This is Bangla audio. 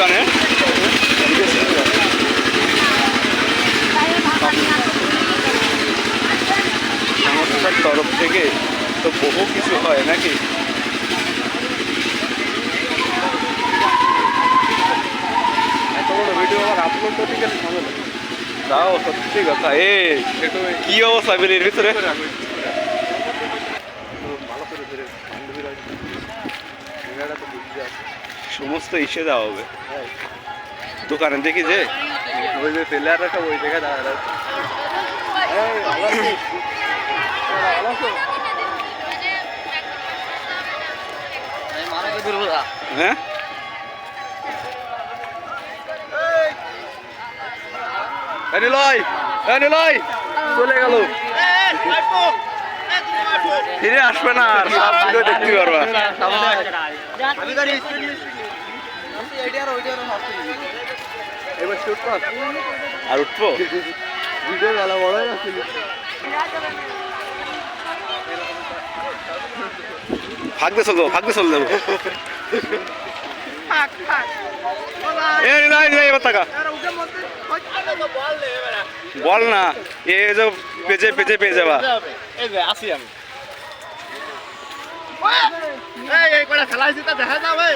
গানে সংস্থার তরফ থেকে তো বহু কিছু হয় নাকি? এত বড় ভিডিও আবার আপলোড করতে গেলে ঝামেলা। তাও সত্যি কথা। ভিতরে? ভালো করে ধরে বান্ধবীরা আছে। সমস্ত ইসে দেওয়া হবে। দোকানে দেখি যে, ওই যে প্লেয়াররা সব ওই জায়গায় আছো? হ্যাঁ? নিলয় নিলয়, চলে গেল। ফিরে আসবে না আর, সব দেখতে পারবা এবার শুট কর। আর উঠবো? ভিডিও বেলা বড় হয়ে ভাগতে চলবো ভাগতে চলে যাব বল না এ যে পেজে পেজে পেয়ে যাবা। আসি আমি। এই এই করে খেলাইছি তা দেখা যাবে।